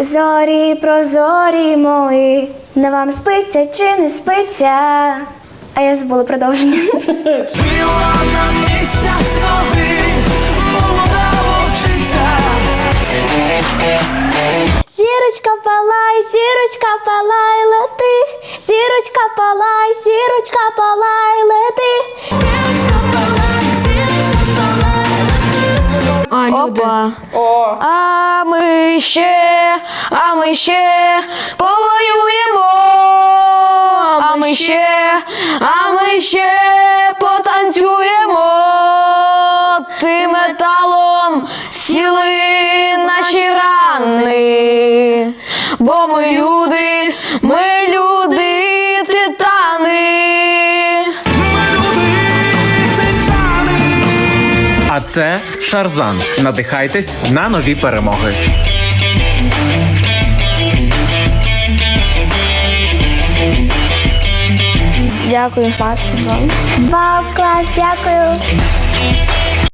Зорі прозорі мої, не вам спиться чи не спиться? А я забула продовження. Жила на місяць новий, молода вовчиця. Зірочка палай, зірочка палай, лети, зірочка палай, зірочка палай, лети. Люди. Опа. О, А ми ще, а ми ще повоюємо. А ми ще, а ми ще потанцюємо. Ти металом сіли наші рани. Бо ми люди, ми люди, А це Шарзан. Надихайтесь на нові перемоги. Дякую, вас. Вау, клас, дякую.